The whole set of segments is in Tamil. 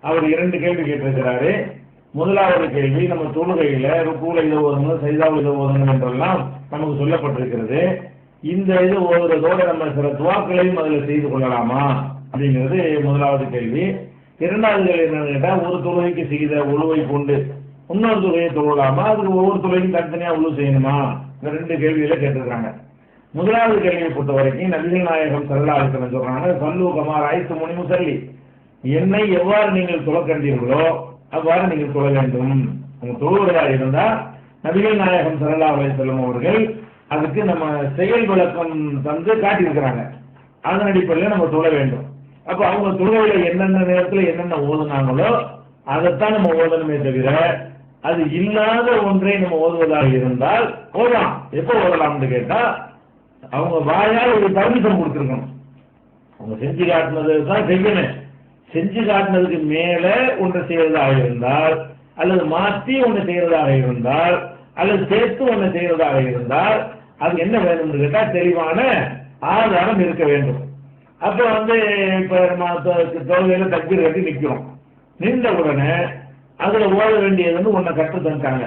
அவர் இரண்டு கேள்வி கேட்டிருக்கிறாரு. முதலாவது கேள்வி நம்ம தொழுகையில ருக்கூல இதை ஓதணும் சைதாவில் இதை ஓதணும் என்றெல்லாம் நமக்கு சொல்லப்பட்டிருக்கிறது. இந்த இது ஓதுறதோட நம்ம சில துவாக்களையும் அதில் செய்து கொள்ளலாமா அப்படிங்கிறது முதலாவது கேள்வி. இரண்டாவது கேள்வி என்னன்னு கேட்டா ஒரு தொழுகைக்கு செய்த உழுவை கொண்டு இன்னொரு தொழுகையை தொழலாமா? அதுக்கு ஒவ்வொரு தொழுகையும் தனித்தனியா உழுவு செய்யணுமா? இந்த ரெண்டு கேள்வியில கேட்டிருக்காங்க முதலாவது கேள்வியை பொறுத்த வரைக்கும் நபிகள் நாயகம் சரலாசனம் சொல்றாங்க சல்லு கமார் ஆயிரத்து மணி முசல்லி என்னை எவ்வாறு நீங்கள் தொழ கண்டீர்களோ அவ்வாறு நீங்கள் தொழ வேண்டும். நம்ம தொழுவதாக இருந்தால் நபிகள் நாயகம் சரலா செல்லும் அவர்கள் அதுக்கு நம்ம செயல் விளக்கம் தந்து காட்டியிருக்கிறாங்க. அதன் அடிப்படையில் நம்ம தொழ வேண்டும். அப்ப அவங்க தொழுகையில என்னென்ன நேரத்துல என்னென்ன ஓதுனாங்களோ அதைத்தான் நம்ம ஓதணுமே தவிர அது இல்லாத ஒன்றை நம்ம ஓதுவதாக இருந்தால் ஓதலாம். எப்போ ஓதலாம்னு கேட்டா அவங்க வாயால் ஒரு பர்மிஷன் கொடுத்துருக்கணும். அவங்க செஞ்சு காட்டினது தான் செய்யணும். செஞ்சு காட்டினதுக்கு மேல ஒன்று செய்யறதாக இருந்தால் அல்லது மாற்றி ஒன்று செய்யறதாக இருந்தால் அல்லது சேர்த்து ஒன்று செய்யறதாக இருந்தால் அது என்ன வேணும்னு கேட்டா தெளிவான ஆதாரம் இருக்க வேண்டும். அப்ப வந்து இப்ப நம்ம தொ- தொழுகையில கட்டி நிற்கிறோம் நின்ற உடனே அதுல ஓத வேண்டியதுன்னு ஒன்றை கற்று தந்துட்டாங்க.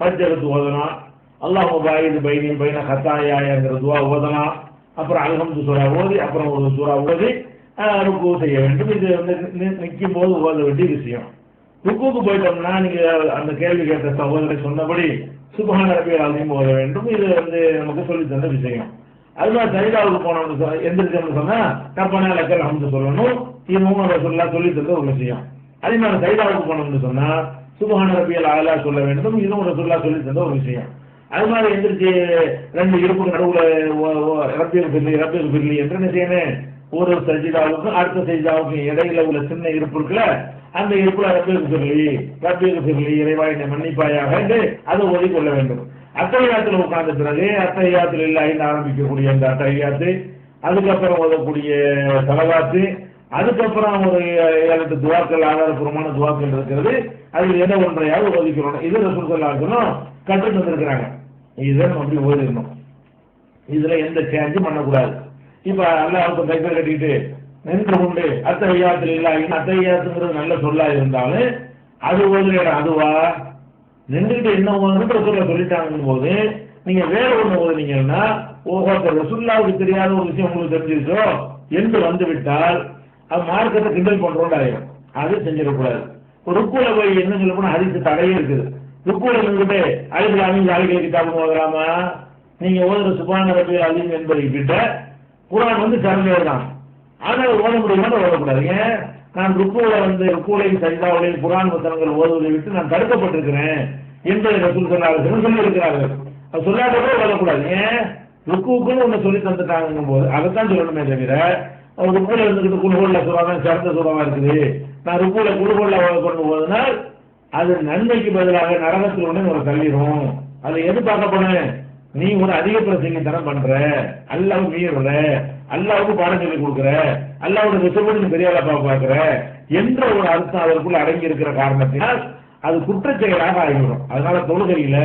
பஞ்செடுத்து ஓதணும் அல்லாஹ் பாயிது பைனி பைன கத்தாயாங்கிற துவா ஓதலாம் அப்புறம் அல்ஹம்து சூறா ஓதி அப்புறம் ஒரு சூறா ஓதி ருக்கு செய்ய வேண்டும். இது வந்து நிற்கும் போது ஓத வேண்டிய விஷயம். ருக்குக்கு போயிட்டோம்னா நீங்கள் அந்த கேள்வி கேட்ட சகோதரர் சொன்னபடி சுபகான ரபியல் அதையும் ஓத வேண்டும். இது வந்து நமக்கு சொல்லி தந்த விஷயம். அது மாதிரி சைதாவுக்கு போனோம்னு எந்திரிச்சோம்னு சொன்னால் தப்பான லக்கல் ஹம்து சொல்லணும். இது மூணு சொல்லா சொல்லி தந்த ஒரு விஷயம். அதே மாதிரி சைதாவுக்கு போனோம்னு சொன்னால் சுபகான ரபியல் ஆலா சொல்ல வேண்டும். இதுவும் ஒரு சொல்லா சொல்லி தந்த ஒரு விஷயம். அது மாதிரி எந்திரிச்சு ரெண்டு இருப்பு நடுவில் ரப்பியல் பில்லி ரப்பியல் பில்லி என்று என்ன செய்யணும்? ஒரு சஜிதாவுக்கும் அடுத்த சஜிதாவுக்கும் இடையில உள்ள சின்ன இருப்பு இருக்குல்ல அந்த இருப்புல ரப்பியல் பில்லி ரப்பியல் பில்லி இறைவா என்னை மன்னிப்பாயாக என்று அதை ஓதி கொள்ள வேண்டும். அத்தையாத்துல உட்கார்ந்த பிறகு அத்தையாத்துல இல்ல ஆரம்பிக்கக்கூடிய அந்த அத்தையாத்து அதுக்கப்புறம் ஓதக்கூடிய தலவாத்து அதுக்கப்புறம் ஒரு ஏழு துவாக்கள் ஆதாரபூர்வமான துவாக்கள் இருக்கிறது அதில் எதை ஒன்றையாவது ஒதுக்கிறோம். இது ரசூல் சொல்லாக்கணும் கற்று தந்திருக்கிறாங்க. இதை நம்ம அப்படி ஓதிடணும். இதுல எந்த சேஞ்சும் பண்ணக்கூடாது. இப்ப அல்லாவுக்கு தைப்பர் கட்டிட்டு நின்று கொண்டு அத்தையாத்தில் இல்ல அத்தையாத்துங்கிறது நல்ல சொல்லா இருந்தாலும் அது ஓதுற அதுவா? நின்றுட்டு என்ன ஓதுன்னு ரசூல்லா சொல்லிட்டாங்கன்னு போது நீங்க வேற ஒண்ணு ஓதுனீங்கன்னா ஒவ்வொருத்தர் ரசுல்லாவுக்கு தெரியாத ஒரு விஷயம் உங்களுக்கு தெரிஞ்சிருச்சோ? என்று வந்து விட்டால் அது மார்க்கத்தை கிண்டல் பண்றோம்னு ஆயிரும் அது செஞ்சிடக்கூடாது. ருக்குல போய் என்ன சொல்ல போனா அதுக்கு தடையே இருக்குது. ருக்குல இருந்துகிட்டு அழிவு அமைஞ்சு அழிகளை கிட்டாபும் ஓதலாமா நீங்க ஓதுற சுபான ரபியல் அலிம் என்பதை விட குரான் வந்து சிறந்தவர் தான் ஆனால் ஓத முடியுமா ஓதக்கூடாது? ஏன்? நான் ருக்குவில் வந்து ருக்குலையும் சரிதாவிலையும் குரான் வசனங்கள் ஓதுவதை விட்டு நான் தடுக்கப்பட்டிருக்கிறேன் என்பதை ரசூல் சொன்னார்கள். சொல்லி இருக்கிறார்கள் அது சொல்லாத கூட ஓதக்கூடாது. ஏன்? ருக்குவுக்குன்னு ஒன்று சொல்லி தந்துட்டாங்கும் போது அதைத்தான் சொல்லணுமே தவிர அவர் ருக்குல இருந்துக்கிட்டு குழுகோல்ல சுறாதான் சிறந்த சுறாவா இருக்குது. நான் ருக்குல குழுகோல்ல கொண்டு போதுனால் அது நன்மைக்கு பதிலாக நரகத்தில் உடனே ஒரு தள்ளிடும் அதை எது பார்க்கப்படும்? நீ ஒரு அதிக தரம் பண்ற. அல்லாவும் மீறுற அல்லாவுக்கு பாடம் சொல்லி கொடுக்குற. அல்லாவோட விசுவடி நீ பெரிய ஆளா என்ற ஒரு அர்த்தம் அதற்குள்ள அடங்கி இருக்கிற காரணத்தினால் அது குற்றச்செயலாக ஆகிவிடும். அதனால தொழுகையில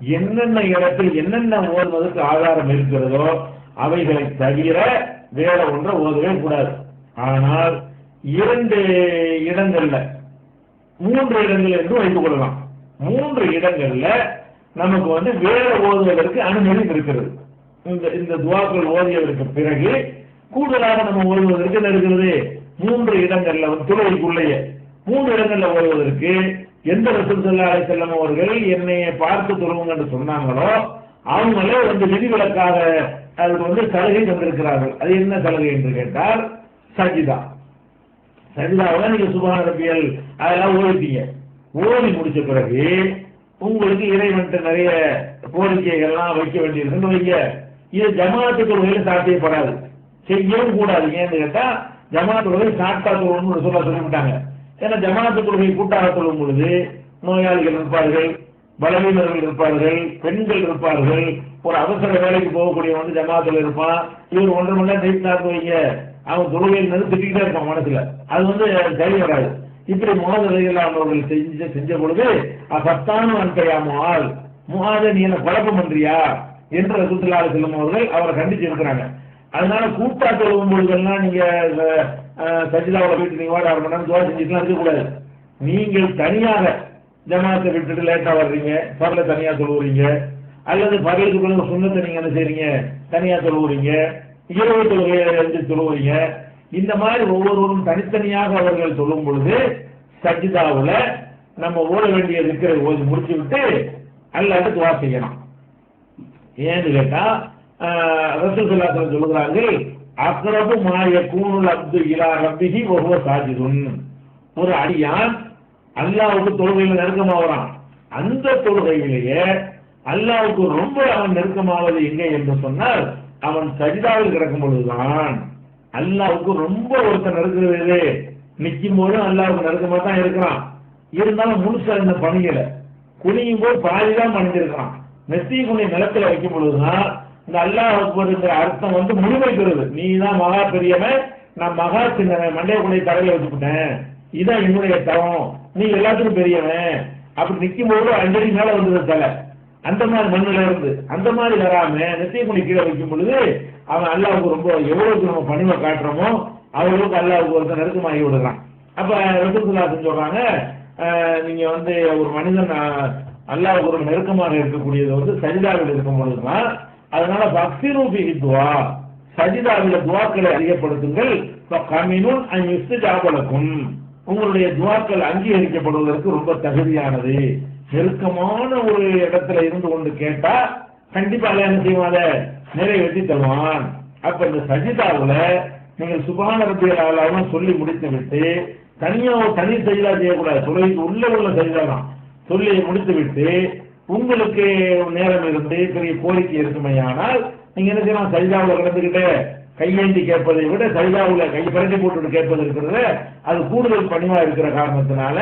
என்னென்ன இடத்தில் என்னென்ன ஓதுவதற்கு ஆதாரம் இருக்கிறதோ அவைகளை தவிர வேற ஒன்றை ஓதவே கூடாது. ஆனால் இரண்டு இடங்கள்ல மூன்று இடங்கள் என்று வைத்துக் கொள்ளலாம். மூன்று இடங்கள்ல நமக்கு வந்து வேற ஓதுவதற்கு அனுமதி இருக்கிறது. இந்த இந்த துவாக்கள் ஓதியதற்கு பிறகு கூடுதலாக நம்ம ஓதுவதற்கு என்ன இருக்கிறது? மூன்று இடங்கள்ல வந்து துறைக்குள்ளேயே மூன்று இடங்கள்ல ஓதுவதற்கு எந்த ரசூல் சல்லா அலைஹி வஸல்லம் அவர்கள் என்னை பார்த்து துறவுங்க என்று சொன்னாங்களோ அவங்களே வந்து விதிவிலக்காக அதுக்கு வந்து சலுகை தந்திருக்கிறார்கள். அது என்ன சலுகை என்று கேட்டால் சஜிதா. சஜிதாவை நீங்க சுபான ரபியல் அதெல்லாம் ஓதிட்டீங்க. ஓதி முடிச்ச பிறகு உங்களுக்கு இறைவன்ட்டு நிறைய கோரிக்கைகள்லாம் வைக்க வேண்டியிருக்குன்னு வைங்க. இது ஜமாத்து தொழுகையில் சாத்தியப்படாது. செய்யவும் கூடாது. ஏன்னு கேட்டா ஜமாத்து தொழுகை சாட்டா தொழுன்னு சொல்ல சொல்லிவிட்டாங்க. ஏன்னா ஜமாத்து தொழுகை கூட்டாக தொழும் பொழுது நோயாளிகள் இருப்பார்கள் பலவீனர்கள் இருப்பார்கள் பெண்கள் இருப்பார்கள் ஒரு அவசர வேலைக்கு போகக்கூடிய வந்து ஜமாத்துல இருப்பான். இவர் ஒன்றரை மணி நேரம் டைப் வைங்க. அவன் தொழுகையில் நின்று இருப்பான் மனசுல. அது வந்து சரி வராது. இப்படி முகதலையில் அவர்கள் செஞ்ச செஞ்ச பொழுது சத்தான அன்றையாமால் முகாத நீ என்ன குழப்பம் பண்றியா? என்று ரசூத்துல்லாஹி செல்லும் அவர்கள் அவரை கண்டிச்சு இருக்கிறாங்க அதனால கூட்டா தொழுவும் பொழுதெல்லாம் நீங்க சஜிதாவில் போயிட்டு நீங்க வாட அரை மணி நேரம் துவா செஞ்சுக்கலாம் இருக்கக்கூடாது. நீங்கள் தனியாக ஜமாத்தை விட்டுட்டு லேட்டா வர்றீங்க பரல தனியா தொழுவுறீங்க அல்லது பரலுக்கு பிறகு சுண்ணத்தை நீங்க என்ன செய்றீங்க? தனியா தொழுவுறீங்க இரவு தொழுகையை எழுந்து தொழுவுறீங்க இந்த மாதிரி ஒவ்வொருவரும் தனித்தனியாக அவர்கள் சொல்லும் பொழுது சஜிதாவுல நம்ம ஓட வேண்டிய இருக்கிற ஓதி முடிச்சு விட்டு அல்லாட்டு துவா செய்யலாம் ஏன்னு கேட்டா ரசூசல்லாசன் சொல்லுகிறார்கள் அக்ரபு மாய கூணுல் அப்து இலா ரப்பிஹி ஒவ்வொரு சாஜிதுன். ஒரு அடியான் அல்லாஹ்வுக்கு தொழுகையில் நெருக்கமாகறான் அந்த தொழுகையிலேயே அல்லாவுக்கு ரொம்ப அவன் நெருக்கமாவது எங்கே என்று சொன்னால் அவன் சஜிதாவில் கிடக்கும் பொழுதுதான் அல்லாவுக்கு ரொம்ப ஒருத்தன் நெருக்கிறது நிற்கும் போதும் அல்லாவுக்கு நெருக்கமா தான் இருக்கிறான். இருந்தாலும் முழுசா இந்த பணியில குனியும் போது பாதிதான் பணிஞ்சிருக்கான் நெத்தி குனி நிலத்துல வைக்கும் பொழுதுதான் இந்த அல்லாஹ் அர்த்தம் வந்து முழுமை பெறுது. நீ தான் மகா பெரியவன் நான் மகா சின்ன மண்டைய குனை தரையில வச்சுக்கிட்டேன் இதான் என்னுடைய தரம் நீ எல்லாத்துக்கும் பெரியவன். அப்படி நிற்கும் போது அஞ்சடி மேல வந்தது தலை. அந்த மாதிரி மண்ணுல இருந்து அந்த மாதிரி வராம நெத்திய கீழே வைக்கும் பொழுது அவன் அல்லாவுக்கு ரொம்ப எவ்வளவுக்கு நம்ம பணிவை காட்டுறோமோ அவ்வளவுக்கு அல்லாவுக்கு ஒருத்தன் நெருக்கமாகி விடுறான். அப்ப ரசூலுல்லாஹி சொல்றாங்க நீங்க வந்து ஒரு மனிதன் அல்லாவுக்கு ஒரு நெருக்கமாக இருக்கக்கூடியது வந்து சரிதாவில் இருக்கும் பொழுதுதான் அதனால பக்தி ரூபி துவா சஜிதாவில துவாக்களை அதிகப்படுத்துங்கள் கமினுன் ஜாபலக்கும் உங்களுடைய துவாக்கள் அங்கீகரிக்கப்படுவதற்கு ரொம்ப தகுதியானது. நெருக்கமான ஒரு இடத்துல இருந்து கொண்டு கேட்டா கண்டிப்பா அல்லாஹ் என்ன செய்வான் நிறைவேற்றி தருவான். அப்ப இந்த சஜிதாவுல நீங்கள் சுபான ரத்தியலாவும் சொல்லி முடித்து விட்டு தனியா தனி சஜிதா செய்யக்கூடாது. துறைக்கு உள்ள உள்ள சஜிதா தான். சொல்லி முடித்து விட்டு உங்களுக்கு நேரம் இருந்து பெரிய கோரிக்கை இருக்குமையானால் நீங்க என்ன செய்யலாம்? சஜிதாவுல கிடந்துகிட்டு கையேந்தி கேட்பதை விட சஜிதாவுல கை பரட்டி போட்டு கேட்பது இருக்கிறது. அது கூடுதல் பணிவா இருக்கிற காரணத்தினால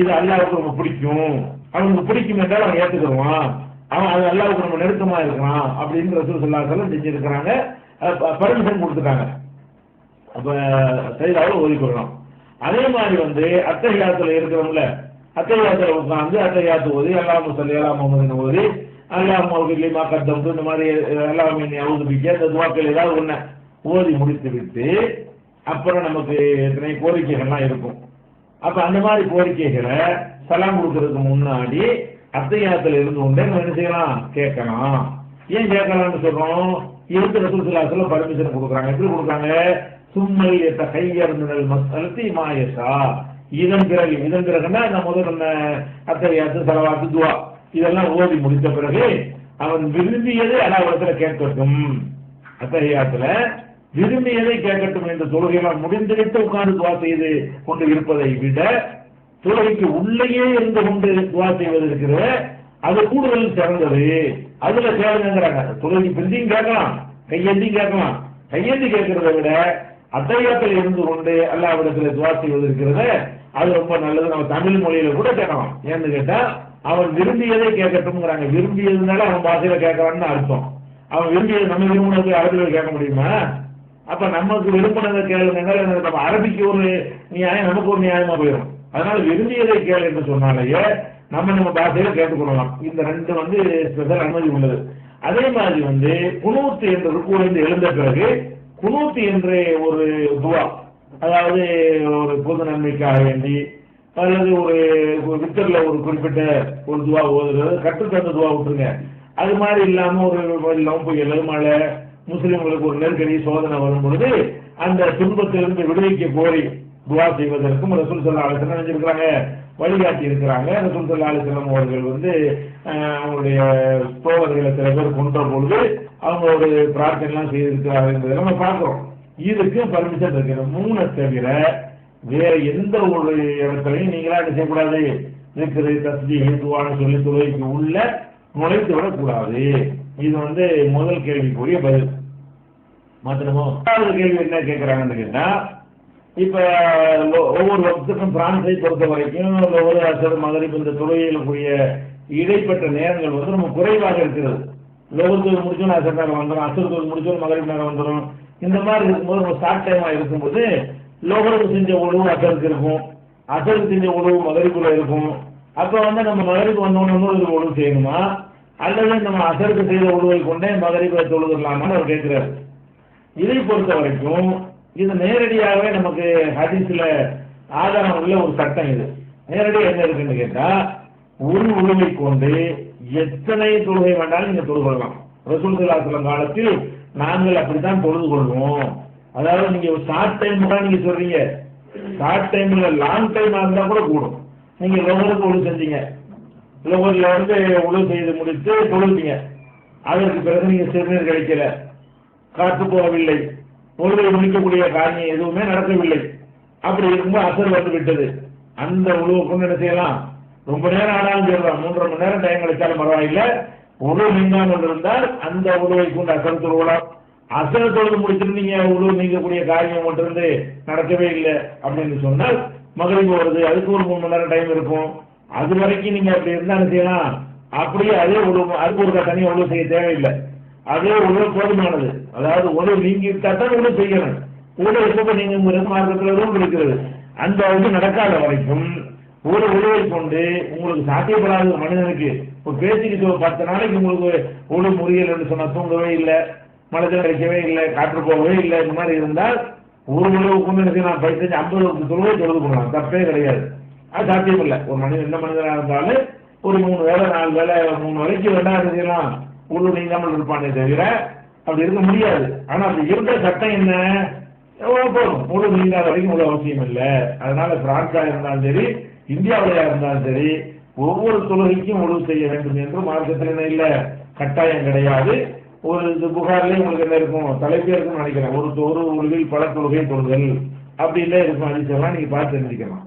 இது அல்லாவுக்கு ரொம்ப பிடிக்கும். அவனுக்கு பிடிக்கும் என்றால் அவன் ஏத்துக்கிடுவான் அவன் அது அல்லாவுக்கு ரொம்ப நெருக்கமா இருக்கலாம் அப்படின்னு ரசூல் சொல்லாசலம் செஞ்சிருக்கிறாங்க. பர்மிஷன் கொடுத்துட்டாங்க. அப்ப சைதாவில் ஓதிக்கொள்ளலாம் அதே மாதிரி வந்து அத்தகையாத்துல இருக்கிறவங்கள அத்தகையாத்துல உட்கார்ந்து அத்தகையாத்து ஓதி அல்லாஹ் சொல்லி அல்லாஹ் முகமது ஓதி அல்லாஹ் மௌகிலி மாக்கத்தம் இந்த மாதிரி அல்லாஹ் மீன் அவுதுபிக்க இந்த துவாக்கள் ஏதாவது ஒண்ணு ஓதி முடித்து விட்டு அப்புறம் நமக்கு எத்தனை கோரிக்கைகள்லாம் இருக்கும். அப்ப அந்த மாதிரி கோரிக்கைகளை சலாம் கொடுக்கறதுக்கு முன்னாடி அத்தையாத்துல இருந்து கொண்டே நம்ம என்ன செய்யலாம்? கேட்கலாம். ஏன் கேட்கலாம்னு சொல்றோம்? இருந்து ரசூல் பர்மிஷன் கொடுக்குறாங்க. எப்படி கொடுக்குறாங்க? சும்மல் எத்த கையறிந்தல் மசலத்தி மாயசா இதன் பிறகு இதன் பிறகுன்னா நம்ம முதல் நம்ம அத்தையாத்து சலவாத்து துவா. இதெல்லாம் ஓதி முடித்த பிறகு அவன் விரும்பியதை அலாவரத்துல கேட்கட்டும். அத்தையாத்துல விரும்பியதை கேட்கட்டும் என்று தொழுகையெல்லாம் முடிந்துவிட்டு உட்கார்ந்து துவா செய்து கொண்டு இருப்பதை விட தொழுகைக்கு உள்ளேயே இருந்து கொண்டு துவா செய்வது இருக்கிறது. அது கூடுதல் சிறந்தது. அதுல சேருங்கிறாங்க தொழுகை பிரிந்தியும் கேட்கலாம் கையேந்தியும் கேட்கலாம். கையேந்தி கேட்கறத விட அத்தையத்தில் இருந்து கொண்டு அல்லாவிடத்தில் துவா செய்வது இருக்கிறது. அது ரொம்ப நல்லது. நம்ம தமிழ் மொழியில கூட கேட்கலாம். ஏன்னு கேட்டா அவன் விரும்பியதை கேட்கட்டும்ங்கிறாங்க. விரும்பியதுனால அவன் பாஷையில கேட்கறான்னு அர்த்தம். அவன் விரும்பியது நம்ம விரும்பினது அரபியில் கேட்க முடியுமா? அப்ப நமக்கு விரும்பினதை கேளுங்க நம்ம அரபிக்கு ஒரு நியாயம் நமக்கு ஒரு நியாயமா போயிடும். அதனால விரும்பியதை கேளு என்று சொன்னாலேயே நம்ம நம்ம பாஷையில கேட்டுக்கொள்ளலாம். இந்த ரெண்டு வந்து ஸ்பெஷல் அனுமதி உள்ளது. அதே மாதிரி வந்து குணூத்து என்ற ருக்குவிலிருந்து எழுந்த பிறகு குணூத்து என்ற ஒரு துவா அதாவது ஒரு பொது நன்மைக்காக வேண்டி அல்லது ஒரு ஒரு வித்தர்ல ஒரு குறிப்பிட்ட ஒரு துவா ஓதுறது கட்டுத்தந்த துவா விட்டுருங்க. அது மாதிரி இல்லாம ஒரு லவ் புயல் மழை முஸ்லிம்களுக்கு ஒரு நெருக்கடி சோதனை வரும் பொழுது அந்த துன்பத்திலிருந்து விடுவிக்க கோரி துவா செய்வதற்கும் ரசூல் சல்லா அலிஸ்லாம் நினைச்சிருக்கிறாங்க வழிகாட்டி இருக்கிறாங்க. ரசூல் சல்லா அலிஸ்லாம் அவர்கள் வந்து அவங்களுடைய தோழர்களை சில பேர் கொன்ற பொழுது அவங்க ஒரு பிரார்த்தனை எல்லாம் செய்திருக்கிறார்கள் என்பதை நம்ம பார்க்கிறோம். இதுக்கு பர்மிஷன் இருக்கிற இந்த மூணை தவிர வேற எந்த ஒரு இடத்துலையும் நீங்களா என்ன செய்யக்கூடாது. இருக்குது தஸ்தி துவான்னு சொல்லி துறைக்கு உள்ள நுழைத்து விடக்கூடாது இது வந்து முதல் கேள்விக்குரிய பதில். மாத்தணுமோ ரெண்டாவது கேள்வி என்ன கேட்கறாங்கன்னு கேட்டா இப்ப ஒவ்வொரு வக்துக்கும் பிரான்ஸை பொறுத்த வரைக்கும் ஒவ்வொரு அரசர் மகரிப் இந்த தொழுகைகளுக்குரிய இடைப்பட்ட நேரங்கள் வந்து நம்ம குறைவாக இருக்கிறது. லோகத்துக்கு முடிச்சோம் அசர் நேரம் வந்துடும் அசருக்கு முடிச்சோம் மகரிப் நேரம் வந்துடும் இந்த மாதிரி இருக்கும்போது நம்ம ஷார்ட் டைமா இருக்கும்போது லோகருக்கு செஞ்ச உணவு அசருக்கு இருக்கும். அசருக்கு செஞ்ச உணவு மகரிப்புல இருக்கும். அப்ப வந்து நம்ம மகரிப்பு வந்தோன்னு இன்னொரு உணவு செய்யணுமா? அல்லது நம்ம அசருக்கு செய்த உழுவை கொண்டே மகரிப்பை தொழுதுடலாமான்னு அவர் கேட்கிறார். இதை பொறுத்த வரைக்கும் இது நேரடியாகவே நமக்கு ஹதீஸில் ஆதாரம் உள்ள ஒரு சட்டம் இது. நேரடியாக என்ன இருக்குன்னு கேட்டால் ஒரு உழுவை கொண்டு எத்தனை தொழுகை வேண்டாலும் நீங்கள் தொழுது கொள்ளலாம் ரசூல் சலாசலம் காலத்தில் நாங்கள் அப்படித்தான் தொழுது கொள்வோம். அதாவது நீங்க ஷார்ட் டைம் தான் நீங்க சொல்றீங்க. ஷார்ட் டைம்ல லாங் டைமா இருந்தா கூட கூடும். நீங்க ரொம்ப தொழில் செஞ்சீங்க. லோகர்ல வந்து உழவு செய்து முடித்து தொழுத்தீங்க அதற்கு பிறகு நீங்க சிறுநீர் கிடைக்கல காத்து போகவில்லை. பொழுதை முடிக்கக்கூடிய காரியம் எதுவுமே நடக்கவில்லை. அப்படி இருக்கும்போது அசர் வந்து விட்டது. அந்த உழவுக்கும் என்ன செய்யலாம்? ரொம்ப நேரம் ஆனாலும் சொல்லலாம் மூன்றரை மணி நேரம் டைம் கிடைச்சாலும் பரவாயில்லை. உழவு நீங்காமல் இருந்தால் அந்த உழவை கொண்டு அசர் தொழுவலாம். அசல் தொழுது முடிச்சுட்டு நீங்க உழவு நீங்கக்கூடிய காரியம் மட்டும் இருந்து நடக்கவே இல்லை அப்படின்னு சொன்னால் மகளிர் வருது. அதுக்கு ஒரு மூணு மணி நேரம் டைம் இருக்கும். அது வரைக்கும் நீங்க அப்படி இருந்தாலும் செய்யலாம்? அப்படியே அதே உழவு அதுக்கு ஒரு தனியாக உழவு செய்ய தேவையில்லை. அதே உழவு போதுமானது. அதாவது உழவு நீங்கி தான் உழவு செய்யணும். உழவு எப்ப நீங்க உங்க மார்க்கத்தில் இருக்கிறது. அந்த இது நடக்காத வரைக்கும் ஒரு உழவை கொண்டு உங்களுக்கு சாத்தியப்படாத மனிதனுக்கு இப்போ பேசிக்கிட்டு ஒரு பத்து நாளைக்கு உங்களுக்கு உழவு முறியல் சொன்னால் தூங்கவே இல்லை மனதில் கிடைக்கவே இல்லை காற்று போகவே இல்லை இந்த மாதிரி இருந்தால் ஒரு உழவுக்கு எனக்கு நான் பதினஞ்சு ஐம்பது தொழுவை தொழுது போடலாம் தப்பே கிடையாது. அது சாத்தியம் இல்லை ஒரு மனிதன் எந்த மனிதனாக இருந்தாலும் ஒரு மூணு வேலை நாலு வேலை மூணு வரைக்கும் வேணா செய்யலாம். உழவு நீங்காமல் இருப்பானே தவிர அப்படி இருக்க முடியாது. ஆனா அப்படி இருந்த சட்டம் என்ன? எவ்வளவு போதும். முழு நீங்காத வரைக்கும் முழு அவசியம் இல்லை. அதனால பிரான்ஸாக இருந்தாலும் சரி இந்தியாவிலையா இருந்தாலும் சரி ஒவ்வொரு தொழுகைக்கும் உழவு செய்ய வேண்டும் என்று மார்க்கத்தில் என்ன இல்லை. கட்டாயம் கிடையாது. ஒரு இது புகார்லயே உங்களுக்கு என்ன இருக்கும்? தலைப்பே இருக்கும்னு நினைக்கிறேன். ஒரு ஒரு உருவில் பல தொழுகை தொழுதல் அப்படின்ல இருக்கும். அதிசயம்லாம் நீங்க பார்த்து தெரிஞ்சுக்கலாம்.